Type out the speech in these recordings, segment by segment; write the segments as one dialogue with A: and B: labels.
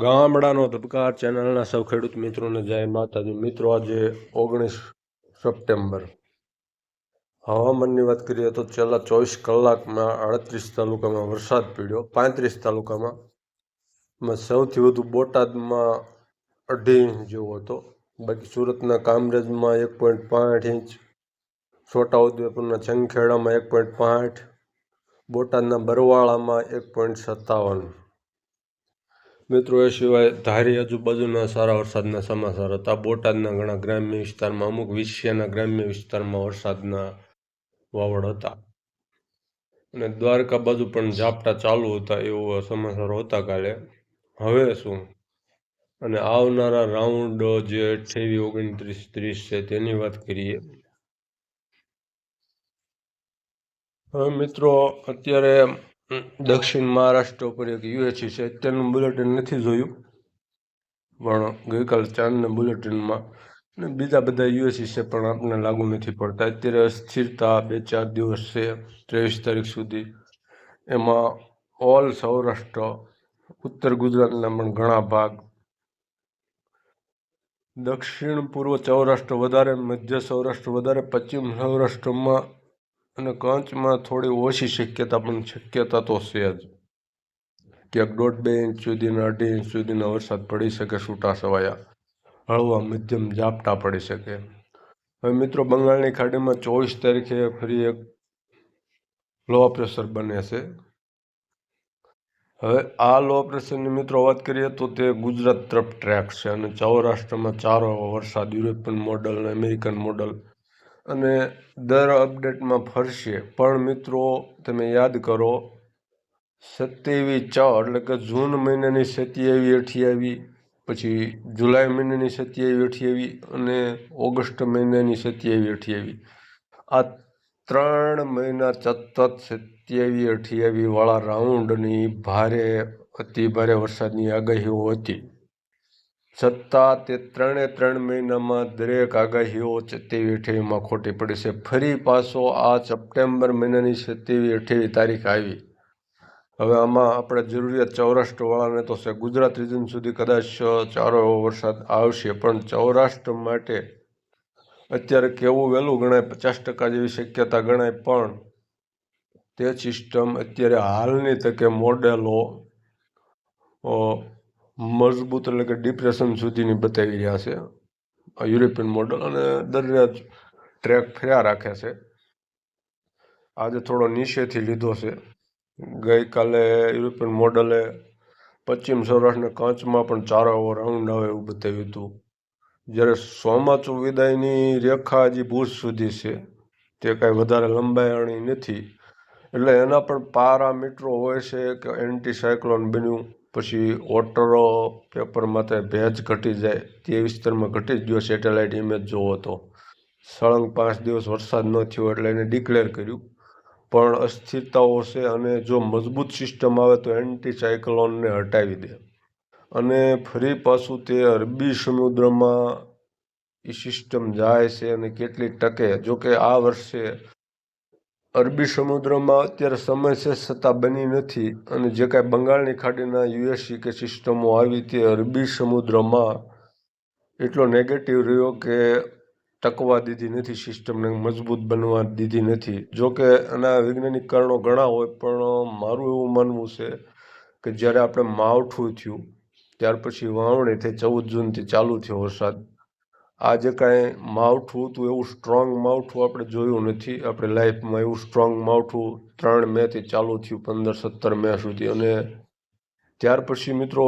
A: ગામડાનો ધબકાર ચેનલના સૌ ખેડૂત મિત્રોને જય માતાજી. મિત્રો, આજે ઓગણીસ સપ્ટેમ્બર. હવામાનની વાત કરીએ તો છેલ્લા ચોવીસ કલાકમાં અડત્રીસ તાલુકામાં વરસાદ પડ્યો. પાંત્રીસ તાલુકામાં સૌથી વધુ બોટાદમાં અઢી ઇંચ જેવો હતો. બાકી સુરતના કામરેજમાં એક પોઈન્ટ પાંઠ ઇંચ, છોટાઉદેપુરના ચંખેડામાં એક પોઈન્ટ પાંઠ બોટાદના બરવાળામાં એક પોઈન્ટ સત્તાવન. મિત્રો, એ સિવાય ધારી આજુબાજુના સારા વરસાદના સમાચાર હતા. બોટાદના ઘણા ગ્રામ્ય વિસ્તારમાં, અમુક વિશ્વના ગ્રામ્ય વિસ્તારમાં વરસાદના વાવડ હતા. અને દ્વારકા બાજુ પણ ઝાપટા ચાલુ હતા એવો સમાચારો હતા કાલે. હવે શું? અને આવનારા રાઉન્ડ જે અઠ્યાવીસ ઓગણત્રીસ ત્રીસ છે તેની વાત કરીએ. હવે મિત્રો, અત્યારે દક્ષિણ મહારાષ્ટ્ર ઉપર એક યુએચસી છે. અત્યારનું બુલેટિન નથી જોયું, પણ ગઈકાલ ચાંદના બુલેટિનમાં અને બીજા બધા યુએસી છે પણ આપણને લાગુ નથી પડતા. અત્યારે અસ્થિરતા બે ચાર દિવસ છે, ત્રેવીસ તારીખ સુધી. એમાં ઓલ સૌરાષ્ટ્ર, ઉત્તર ગુજરાતના પણ ઘણા ભાગ. દક્ષિણ પૂર્વ સૌરાષ્ટ્ર વધારે, મધ્ય સૌરાષ્ટ્ર વધારે, પશ્ચિમ સૌરાષ્ટ્રમાં અને કંચમાં થોડી ઓછી શક્યતા, પણ શક્યતા તો છે જ. ક્યાંક દોઢ બે ઇંચ સુધીના અઢી ઇંચ સુધીનો વરસાદ પડી શકે છૂટા છવાયા. હળવા મધ્યમ ઝાપટા પડી શકે. હવે મિત્રો, બંગાળની ખાડીમાં ચોવીસ તારીખે ફરી એક લો પ્રેશર બને છે. હવે આ લો પ્રેશરની મિત્રો વાત કરીએ તો તે ગુજરાત તરફ ટ્રેક છે અને સૌરાષ્ટ્રમાં ચારો વરસાદ, યુરોપિયન મોડલ અને અમેરિકન મોડલ અને દર અપડેટમાં ફરશે. પણ મિત્રો, તમે યાદ કરો સત્યાવી છ એટલે કે જૂન મહિનાની સત્યાવી અઠ્યાવી પછી જુલાઈ મહિનાની સત્યાવી અઠ્યાવી અને ઓગસ્ટ મહિનાની સત્યાવી અઠ્યાવી આ ત્રણ મહિના સતત સત્યાવી અઠ્યાવીવાળા રાઉન્ડની ભારે, અતિ ભારે વરસાદની આગાહીઓ હતી. છતાં તે ત્રણે ત્રણ મહિનામાં દરેક આગાહીઓ સત્યાવીસ અઠ્યાવીમાં ખોટી પડી છે ફરી પાછો આ સપ્ટેમ્બર મહિનાની સત્યાવીસ અઠ્યાવી તારીખ આવી. હવે આમાં આપણે જરૂરિયાત સૌરાષ્ટ્રવાળાને તો છે. ગુજરાત રિજન સુધી કદાચ ચારો એવો વરસાદ આવશે, પણ સૌરાષ્ટ્ર માટે અત્યારે કેવું વહેલું ગણાય? પચાસ ટકા જેવી શક્યતા ગણાય, પણ તે સિસ્ટમ અત્યારે હાલની તકે મોડેલો મજબૂત એટલે કે ડિપ્રેશન સુધીની બતાવી રહ્યા છે. આ યુરોપિયન મોડલ અને દરરોજ ટ્રેક ફર્યા રાખે છે. આજે થોડો નીચેથી લીધો છે. ગઈકાલે યુરોપિયન મોડલે પશ્ચિમ સૌરાષ્ટ્રના કચ્છમાં પણ ચારો એવો રાઉન્ડ આવે એવું બતાવ્યું હતું. જ્યારે સોમાચુ વિદાયની રેખા હજી ભૂજ સુધી છે. તે કાંઈ વધારે લંબાયણી નથી. એટલે એના પણ પારામીટરો હોય છે કે એન્ટી સાયક્લોન બન્યું. પછી ઓટરો પેપરમાં તે ભેજ ઘટી જાય, તે વિસ્તારમાં ઘટી જ ગયો સેટેલાઇટ ઇમેજ જોવો તો. સળંગ પાંચ દિવસ વરસાદ ન થયો એટલે એને ડિક્લેર કર્યું. પણ અસ્થિરતાઓ છે અને જો મજબૂત સિસ્ટમ આવે તો એન્ટી સાયક્લોનને હટાવી દે. અને ફરી પાછું તે અરબી સમુદ્રમાં એ સિસ્ટમ જાય છે અને કેટલી ટકે જો કે આ વર્ષે અરબી સમુદ્રમાં અત્યારે સમય સત્તા બની નથી અને જે કાંઈ બંગાળની ખાડીના યુએસસી કે સિસ્ટમો આવી તે અરબી સમુદ્રમાં એટલો નેગેટિવ રહ્યો કે ટકવા દીધી નથી, સિસ્ટમને મજબૂત બનવા દીધી નથી. જો કે એના વૈજ્ઞાનિક કારણો ઘણા હોય, પણ મારું એવું માનવું છે કે જ્યારે આપણે માવઠું થયું, ત્યાર પછી વાવણી થઈ, ચૌદ જૂનથી ચાલુ થયો વરસાદ. આ જે કાંઈ માવઠું હતું, એવું સ્ટ્રોંગ માવઠું આપણે જોયું નથી. આપણે લાઈફમાં એવું સ્ટ્રોંગ માવઠું ત્રણ મેથી ચાલુ થયું, પંદર સત્તર મે સુધી. અને ત્યાર પછી મિત્રો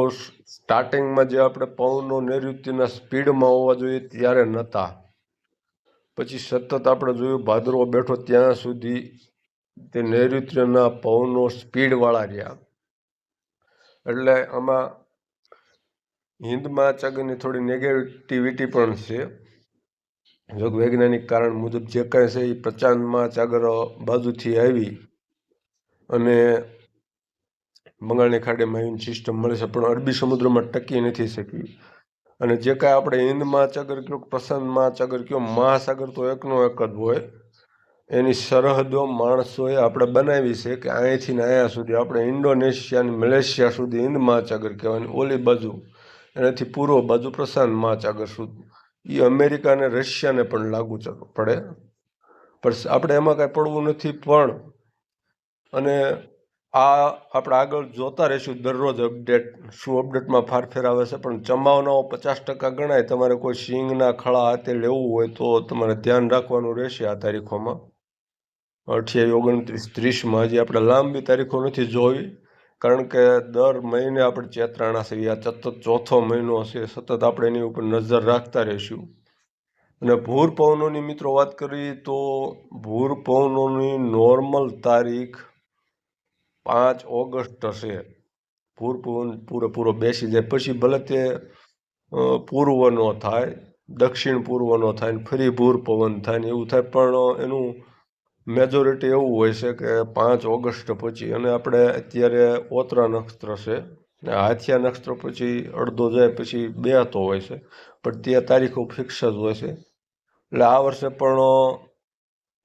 A: સ્ટાર્ટિંગમાં જે આપણે પવનો નૈઋત્યના સ્પીડમાં હોવા જોઈએ ત્યારે નહોતા પછી સતત આપણે જોયું, ભાદરવો બેઠો ત્યાં સુધી તે નૈઋત્યના પવનો સ્પીડવાળા રહ્યા. એટલે આમાં હિન્દ ચગની થોડી નેગેટિવિટી પણ છે. જો વૈજ્ઞાનિક કારણ મુજબ જે કાંઈ છે એ પ્રશાંત મહાસાગર બાજુથી આવી અને બંગાળની ખાડીમાં આવીને સિસ્ટમ મળે છે, પણ અરબી સમુદ્રમાં ટકી નથી શકી અને જે કાંઈ આપણે હિન્દ મહાસાગર કયો પ્રશાંત મહાસાગર કયો, મહાસાગર તો એકનો એક જ હોય. એની સરહદો માણસોએ આપણે બનાવી છે કે અહીંથી ને અહીંયા સુધી આપણે ઇન્ડોનેશિયા અને મલેશિયા સુધી હિન્દ મહાસાગર કહેવાની ઓલી બાજુ એનાથી પૂર્વ બાજુ પ્રશાંત મહાસાગર સુધી એ અમેરિકા અને રશિયાને પણ લાગુ પડે. પણ આપણે એમાં કાંઈ પડવું નથી, પણ અને આ આપણે આગળ જોતા રહીશું દરરોજ અપડેટ, શું અપડેટમાં ફારફેર આવે છે, પણ ચમાવનાઓ પચાસ ટકા ગણાય. તમારે કોઈ સિંગના ખળા હાથે લેવું હોય તો તમારે ધ્યાન રાખવાનું રહેશે આ તારીખોમાં. અઠ્યાવીસ, ઓગણત્રીસ, ત્રીસમાં હજી આપણે લાંબી તારીખો નથી જોવી કારણ કે દર મહિને આપણે ચેતરાણા છે આ સતત ચોથો મહિનો છે, સતત આપણે એની ઉપર નજર રાખતા રહીશું. અને ભૂર પવનોની મિત્રો વાત કરીએ તો ભૂર પવનોની નોર્મલ તારીખ પાંચ ઓગસ્ટ હશે. ભૂર પવન પૂરેપૂરો બેસી જાય. પછી ભલે તે પૂર્વનો થાય, દક્ષિણ પૂર્વનો થાય ને ફરી ભૂર પવન થાય ને એવું થાય, પણ એનું મેજોરિટી એવું હોય છે કે પાંચ ઓગસ્ટ પછી, અને આપણે અત્યારે ઓતરા નક્ષત્ર છે, ને હાથિયા નક્ષત્ર પછી અડધો જાય પછી બે તો હોય છે, પણ તે તારીખો ફિક્સ જ હોય છે. એટલે આ વર્ષે પણ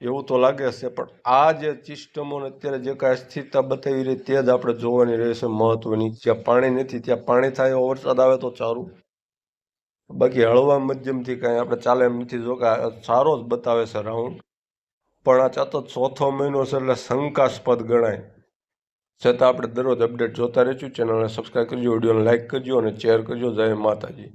A: એવું તો લાગે છે, પણ આ જે સિસ્ટમોને અત્યારે જે કાંઈ સ્થિરતા બતાવી રહી તે જ આપણે જોવાની રહેશે મહત્વની. જ્યાં પાણી નથી, ત્યાં પાણી થાય એવો વરસાદ આવે તો સારું. બાકી હળવા મધ્યમથી કાંઈ આપણે ચાલે એમ નથી જો કે સારો જ બતાવે છે રાઉન્ડ. પણ આ ચાતો ચોથો મહિનો છે એટલે શંકાસ્પદ ગણાય. છતાં આપણે દરરોજ અપડેટ જોતા રહીશું. ચેનલને સબસ્ક્રાઈબ કરજો, વિડીયોને લાઇક કરજો અને શેર કરજો. જય માતાજી.